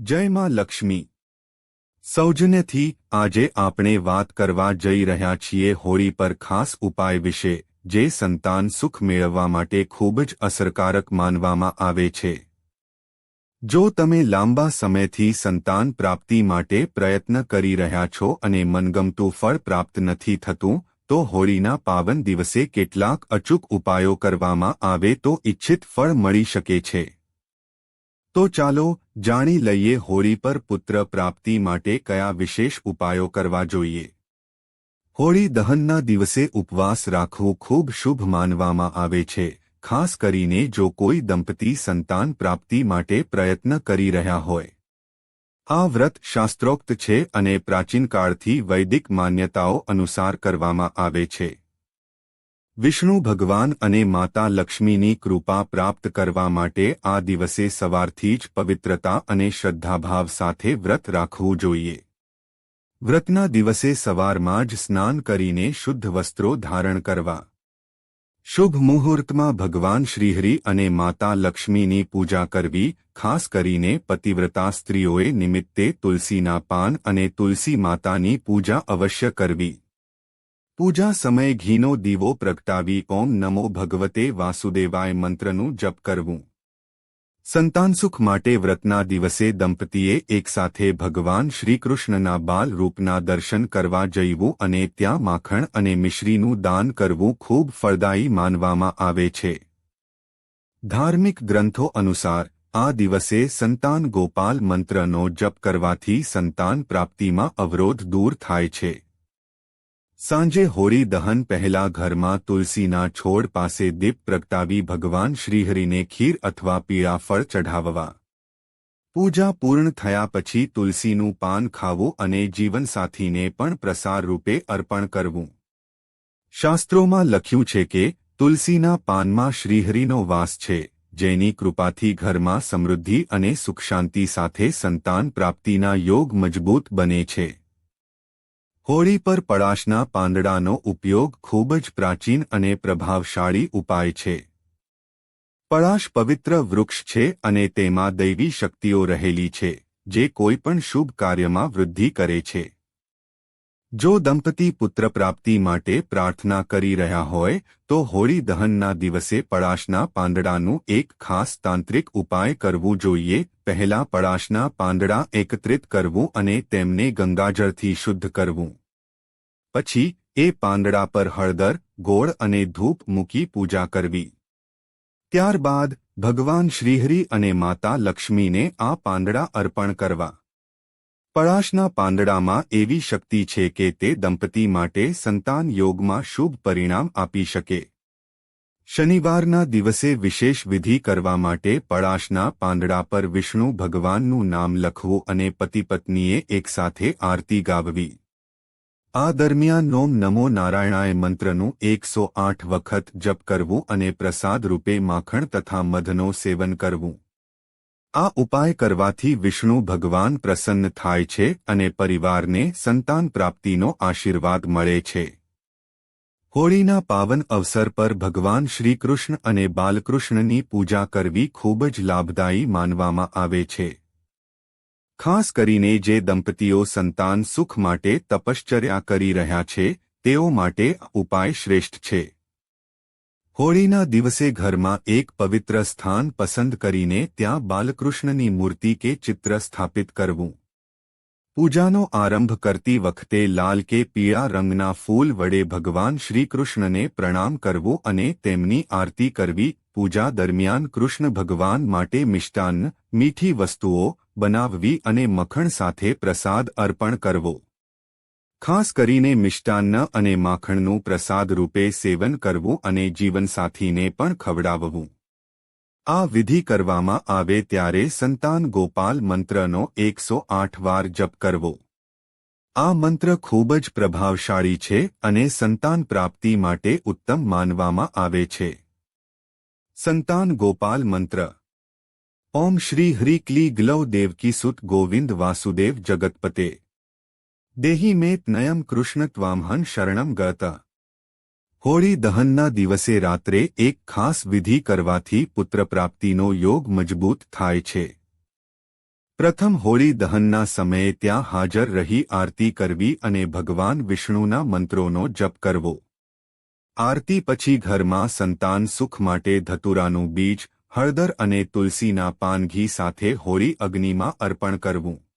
જય માં લક્ષ્મી. સૌજન્યથી આજે આપણે વાત કરવા જઈ રહ્યા છીએ હોળી પર ખાસ ઉપાય વિશે, જે સંતાન સુખ મેળવવા માટે ખૂબ જ અસરકારક માનવામાં આવે છે. જો તમે લાંબા સમયથી સંતાન પ્રાપ્તિ માટે પ્રયત્ન કરી રહ્યા છો અને મનગમતું ફળ પ્રાપ્ત નથી થતું, તો હોળીના પાવન દિવસે કેટલાક અચૂક ઉપાયો કરવામાં આવે તો ઇચ્છિત ફળ મળી શકે છે. તો ચાલો જાણી લઈએ હોળી પર પુત્ર પ્રાપ્તિ માટે કયા વિશેષ ઉપાયો કરવા જોઈએ. હોળી દહનના દિવસે ઉપવાસ રાખવું ખૂબ શુભ માનવામાં આવે છે, ખાસ કરીને જો કોઈ દંપતી સંતાન પ્રાપ્તિ માટે પ્રયત્ન કરી રહ્યા હોય. આ વ્રત શાસ્ત્રોક્ત છે અને પ્રાચીનકાળથી વૈદિક માન્યતાઓ અનુસાર કરવામાં આવે છે. વિષ્ણુ ભગવાન અને માતા લક્ષ્મીની કૃપા પ્રાપ્ત કરવા માટે આ દિવસે સવારથી જ પવિત્રતા અને શ્રદ્ધાભાવ સાથે વ્રત રાખવું જોઈએ. વ્રતના દિવસે સવારમાં જ સ્નાન કરીને શુદ્ધ વસ્ત્રો ધારણ કરવા. શુભ મુહૂર્તમાં ભગવાન શ્રીહરિ અને માતા લક્ષ્મીની પૂજા કરવી, ખાસ કરીને પતિવ્રતા સ્ત્રીઓએ નિમિત્તે તુલસીના પાન અને તુલસી માતાની પૂજા અવશ્ય કરવી. પૂજા સમયે ઘીનો દીવો પ્રગટાવી ઓમ નમો ભગવતે વાસુદેવાય મંત્રનું જપ કરવું. સંતાનસુખ માટે વ્રતના દિવસે દંપતીએ એકસાથે ભગવાન શ્રીકૃષ્ણના બાલ રૂપના દર્શન કરવા જઈવું અને ત્યાં માખણ અને મિશ્રીનું દાન કરવું ખૂબ ફળદાયી માનવામાં આવે છે. ધાર્મિક ગ્રંથો અનુસાર, આ દિવસે સંતાન ગોપાલ મંત્રનો જપ કરવાથી સંતાન પ્રાપ્તિમાં અવરોધ દૂર થાય છે. સાંજે હોળી દહન પહેલા ઘરમાં તુલસીના છોડ પાસે દીપ પ્રગટાવી ભગવાન શ્રીહરિને ખીર અથવા પીળા ફળ ચઢાવવા. પૂજા પૂર્ણ થયા પછી તુલસીનું પાન ખાવું અને જીવનસાથીને પણ પ્રસાર રૂપે અર્પણ કરવું. શાસ્ત્રોમાં લખ્યું છે કે, તુલસીના પાનમાં શ્રીહરિનો વાસ છે, જેની કૃપાથી ઘરમાં સમૃદ્ધિ અને સુખશાંતિ સાથે સંતાન પ્રાપ્તિના યોગ મજબૂત બને છે. હોળી પર પળાશના પાંદડાનો ઉપયોગ ખૂબ જ પ્રાચીન અને પ્રભાવશાળી ઉપાય છે. પળાશ પવિત્ર વૃક્ષ છે અને તેમાં દૈવી શક્તિઓ રહેલી છે, જે કોઈપણ શુભ કાર્યમાં વૃદ્ધિ કરે છે. જો દંપતી પુત્ર પ્રાપ્તિ માટે પ્રાર્થના કરી રહ્યા હોય, તો હોળી દહનના દિવસે પળાશના પાંદડાનું એક ખાસ તાંત્રિક ઉપાય કરવું જોઈએ. પહેલા પળાશના પાંદડા એકત્રિત કરવું અને તેમને ગંગાજળથી શુદ્ધ કરવું. પછી, એ પાંદડા પર હળદર, ગોળ અને ધૂપ મૂકી પૂજા કરવી. ત્યારબાદ, ભગવાન શ્રીહરિ અને માતા લક્ષ્મીને આ પાંદડા અર્પણ કરવા. પળાશના પાંદડામાં એવી શક્તિ છે કે તે દંપતી માટે સંતાન યોગમાં શુભ પરિણામ આપી શકે. શનિવારના દિવસે વિશેષ વિધિ કરવા માટે પળાશના પાંદડા પર વિષ્ણુ ભગવાનનું નામ લખવું અને પતિપત્નીએ એકસાથે આરતી ગાવવી. આ દરમિયાન નોમ નમો નારાયણાય મંત્રનું એકસો આઠ વખત જપ કરવું અને પ્રસાદ રૂપે માખણ તથા મધનો સેવન કરવું. આ ઉપાય કરવાથી વિષ્ણુ ભગવાન પ્રસન્ન થાય છે અને પરિવારને સંતાન પ્રાપ્તિનો આશીર્વાદ મળે છે. હોળીના પાવન અવસર પર ભગવાન શ્રીકૃષ્ણ અને બાલકૃષ્ણની પૂજા કરવી ખૂબ જ લાભદાયી માનવામાં આવે છે. ખાસ કરીને જે દંપતીઓ સંતાન સુખ માટે તપશ્ચર્યા કરી રહ્યા છે, તેઓ માટે ઉપાય શ્રેષ્ઠ છે. હોળીના દિવસે ઘરમાં એક પવિત્ર સ્થાન પસંદ કરીને ત્યાં બાલકૃષ્ણની મૂર્તિ કે ચિત્ર સ્થાપિત કરવું. પૂજાનો આરંભ કરતી વખતે લાલ કે પીળા રંગના ફૂલ વડે ભગવાન શ્રીકૃષ્ણને પ્રણામ કરવું અને તેમની આરતી કરવી, પૂજા દરમિયાન કૃષ્ણ ભગવાન માટે મિષ્ટાન્ન, મીઠી વસ્તુઓ બનાવવી અને મખણ સાથે પ્રસાદ અર્પણ કરવો. ખાસ કરીને મિષ્ટાન્ન અને માખણનું પ્રસાદ રૂપે સેવન કરવું અને જીવનસાથીને પણ ખવડાવવું. આ વિધિ કરવામાં આવે ત્યારે સંતાન ગોપાલ મંત્રનો એકસો આઠ વાર જપ કરવો. આ મંત્ર ખૂબ જ પ્રભાવશાળી છે અને સંતાન પ્રાપ્તિ માટે ઉત્તમ માનવામાં આવે છે. સંતાન ગોપાલ મંત્ર. ઓમ શ્રી હરિ ક્લી ગ્લવ દેવકી સુત ગોવિંદ વાસુદેવ જગતપતે. દેહી મેત નયમ કૃષ્ણ ત્વામહન શરણમ ગત. હોળી દહનના દિવસે રાત્રે એક ખાસ વિધિ કરવાથી પુત્ર પ્રાપ્તિનો યોગ મજબૂત થાય છે. પ્રથમ હોળી દહનના સમયે ત્યાં હાજર રહી આરતી કરવી અને ભગવાન વિષ્ણુના મંત્રોનો જપ કરવો. આરતી પછી ઘરમાં સંતાન સુખ માટે ધતુરાનું બીજ, હળદર અને તુલસીના પાનઘી સાથે હોળી અગ્નિમાં અર્પણ કરવું.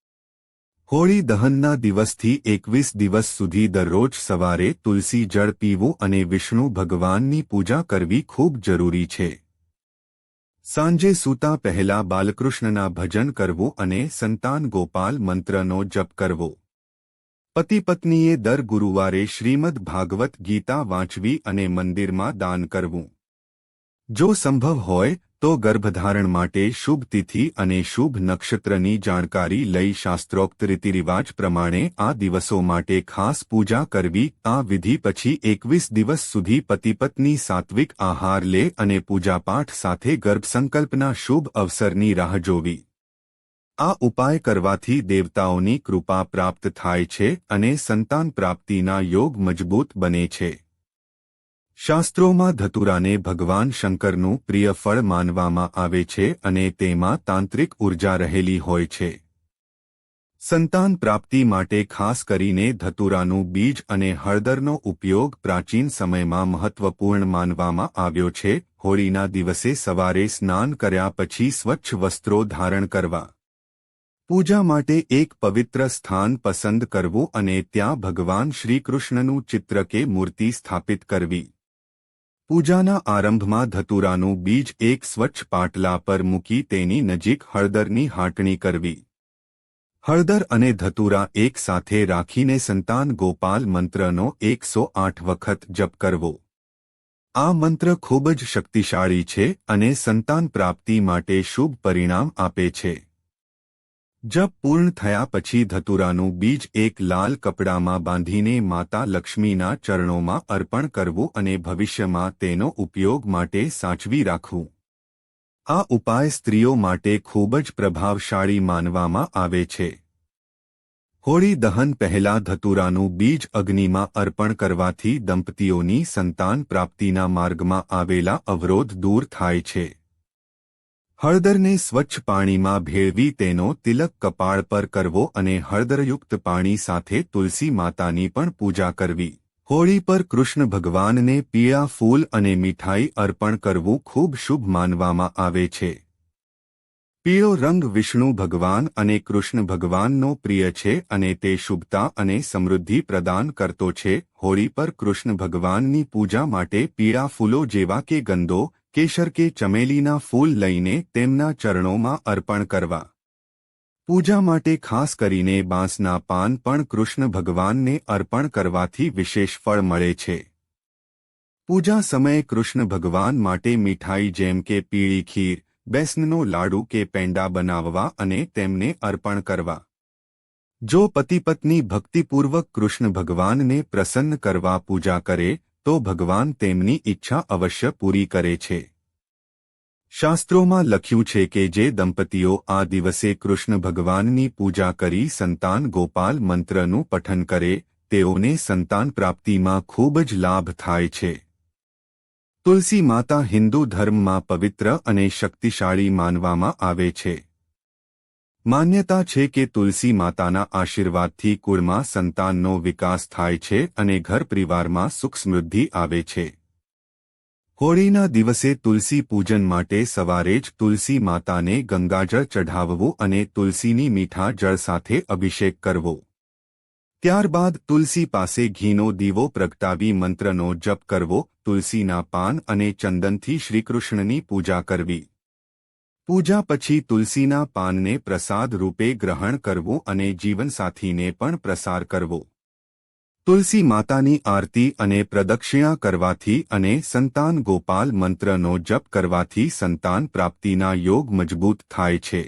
હોળી દહનના દિવસથી એકવીસ દિવસ સુધી દરરોજ સવારે તુલસી જળ પીવું અને વિષ્ણુ ભગવાનની પૂજા કરવી ખૂબ જરૂરી છે. સાંજે સૂતા પહેલા બાલકૃષ્ણના ભજન કરવું અને સંતાન ગોપાલ મંત્રનો જપ કરવો. પતિ પત્નીએ દર ગુરુવારે શ્રીમદ ભાગવત ગીતા વાંચવી અને મંદિરમાં દાન કરવું. જો સંભવ હોય તો ગર્ભધારણ માટે શુભ તિથિ અને શુભ નક્ષત્રની જાણકારી લઈ શાસ્ત્રોક્ત રીતિરિવાજ પ્રમાણે આ દિવસો માટે ખાસ પૂજા કરવી, આ વિધિ પછી એકવીસ દિવસ સુધી પતિપત્ની સાત્વિક આહાર લે અને પૂજાપાઠ સાથે ગર્ભસંકલ્પના શુભ અવસરની રાહ જોવી. આ ઉપાય કરવાથી દેવતાઓની કૃપા પ્રાપ્ત થાય છે અને સંતાન પ્રાપ્તિના યોગ મજબૂત બને છે. શાસ્ત્રોમાં ધતુરાને ભગવાન શંકરનું પ્રિય ફળ માનવામાં આવે છે અને તેમાં તાંત્રિક ઊર્જા રહેલી હોય છે. સંતાન પ્રાપ્તિ માટે ખાસ કરીને ધતુરાનું બીજ અને હળદરનો ઉપયોગ પ્રાચીન સમયમાં મહત્વપૂર્ણ માનવામાં આવ્યો છે. હોળીના દિવસે સવારે સ્નાન કર્યા પછી સ્વચ્છ વસ્ત્રો ધારણ કરવા. પૂજા માટે એક પવિત્ર સ્થાન પસંદ કરવું અને ત્યાં ભગવાન શ્રીકૃષ્ણનું ચિત્ર કે મૂર્તિ સ્થાપિત કરવી. પૂજાના આરંભમાં ધતુરાનું બીજ એક સ્વચ્છ પાટલા પર મૂકી તેની નજીક હળદરની હાટણી કરવી. હળદર અને ધતુરા એક સાથે રાખીને સંતાન ગોપાલ મંત્રનો એકસો આઠ વખત જપ કરવો. આ મંત્ર ખૂબ જ શક્તિશાળી છે અને સંતાન પ્રાપ્તિ માટે શુભ પરિણામ આપે છે. જપ પૂર્ણ થયા પછી ધતુરાનું બીજ એક લાલ કપડામાં બાંધીને માતા લક્ષ્મીના ચરણોમાં અર્પણ કરવું અને ભવિષ્યમાં તેનો ઉપયોગ માટે સાચવી રાખવું. આ ઉપાય સ્ત્રીઓ માટે ખૂબ જ પ્રભાવશાળી માનવામાં આવે છે. હોળી દહન પહેલા ધતુરાનું બીજ અગ્નિમાં અર્પણ કરવાથી દંપતીઓની સંતાન પ્રાપ્તિના માર્ગમાં આવેલા અવરોધ દૂર થાય છે. હળદરને સ્વચ્છ પાણીમાં ભેળવી તેનો તિલક કપાળ પર કરવો અને હળદરયુક્ત પાણી સાથે તુલસી માતાની પણ પૂજા કરવી. હોળી પર કૃષ્ણ ભગવાનને પીળા ફૂલ અને મીઠાઈ અર્પણ કરવું ખૂબ શુભ માનવામાં આવે છે. પીળો રંગ વિષ્ણુ ભગવાન અને કૃષ્ણ ભગવાનનો પ્રિય છે અને તે શુભતા અને સમૃદ્ધિ પ્રદાન કરતો છે. હોળી પર કૃષ્ણ ભગવાનની પૂજા માટે પીળા ફૂલો જેવા કે ગંદો કેસર કે ચમેલીના ફૂલ લઈને તેમના ચરણોમાં અર્પણ કરવા. પૂજા માટે ખાસ કરીને બાંસના પાન પણ કૃષ્ણ ભગવાનને અર્પણ કરવાથી વિશેષ ફળ મળે છે. પૂજા સમયે કૃષ્ણ ભગવાન માટે મીઠાઈ જેમ કે પીળી ખીર, બેસનનો લાડુ કે પેંડા બનાવવા અને તેમને અર્પણ કરવા. જો પતિપત્ની ભક્તિપૂર્વક કૃષ્ણ ભગવાનને પ્રસન્ન કરવા પૂજા કરે તો ભગવાન તેમની ઈચ્છા અવશ્ય પૂરી કરે છે. શાસ્ત્રોમાં લખ્યું છે કે જે દંપતીઓ આ દિવસે કૃષ્ણ ભગવાનની પૂજા કરી સંતાન ગોપાલ મંત્રનું પઠન કરે, તેઓને સંતાન પ્રાપ્તિમાં ખૂબ જ લાભ થાય છે. તુલસી માતા હિન્દુ ધર્મમાં પવિત્ર અને શક્તિશાળી માનવામાં આવે છે. માન્યતા છે કે તુલસી માતાના આશીર્વાદથી કુળમાં સંતાનનો વિકાસ થાય છે અને ઘર પરિવારમાં સુખ સમૃદ્ધિ આવે છે. હોળીના દિવસે તુલસી પૂજન માટે સવારે જ તુલસી માતાને ગંગાજળ ચઢાવવું અને તુલસીની મીઠા જળ સાથે અભિષેક કરવો. ત્યારબાદ તુલસી પાસે ઘીનો દીવો પ્રગટાવી મંત્રનો જપ કરવો, તુલસીના પાન અને ચંદનથી શ્રીકૃષ્ણની પૂજા કરવી. પૂજા પછી તુલસીના પાનને પ્રસાદ રૂપે ગ્રહણ કરવું અને જીવનસાથીને પણ પ્રસાર કરવો. તુલસી માતાની આરતી અને પ્રદક્ષિણા કરવાથી અને સંતાન ગોપાલ મંત્રનો જપ કરવાથી સંતાન પ્રાપ્તિના યોગ મજબૂત થાય છે.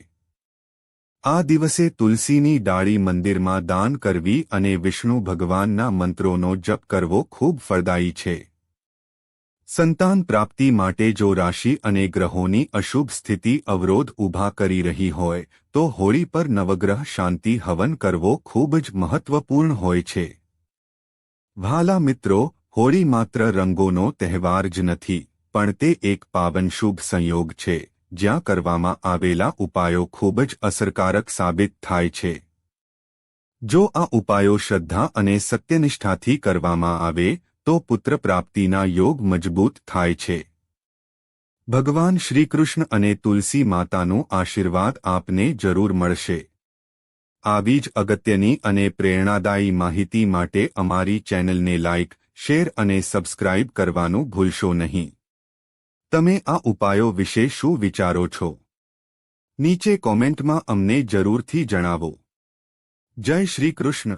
આ દિવસે તુલસીની ડાળી મંદિરમાં દાન કરવી અને વિષ્ણુ ભગવાનના મંત્રોનો જપ કરવો ખૂબ ફળદાયી છે. સંતાન પ્રાપ્તિ માટે જો રાશિ અને ગ્રહોની અશુભ સ્થિતિ અવરોધ ઊભા કરી રહી હોય, તો હોળી પર નવગ્રહ શાંતિ હવન કરવો ખૂબ જ મહત્વપૂર્ણ હોય છે. ભાલા મિત્રો, હોળી માત્ર રંગોનો તહેવાર જ નથી, પણ તે એક પાવન શુભ સંયોગ છે, જ્યાં કરવામાં આવેલા ઉપાયો ખૂબ જ અસરકારક સાબિત થાય છે. જો આ ઉપાયો શ્રદ્ધા અને સત્યનિષ્ઠાથી કરવામાં આવે તો પુત્ર પ્રાપ્તિના યોગ મજબૂત થાય છે. ભગવાન શ્રીકૃષ્ણ અને તુલસી માતાનો આશીર્વાદ આપને જરૂર મળશે. આવી જ અગત્યની અને પ્રેરણાદાયી માહિતી માટે અમારી ચેનલને લાઇક શેર અને સબસ્ક્રાઇબ કરવાનું ભૂલશો નહીં. તમે આ ઉપાયો વિશે શું વિચારો છો? નીચે કોમેન્ટમાં અમને જરૂરથી જણાવો. જય શ્રી કૃષ્ણ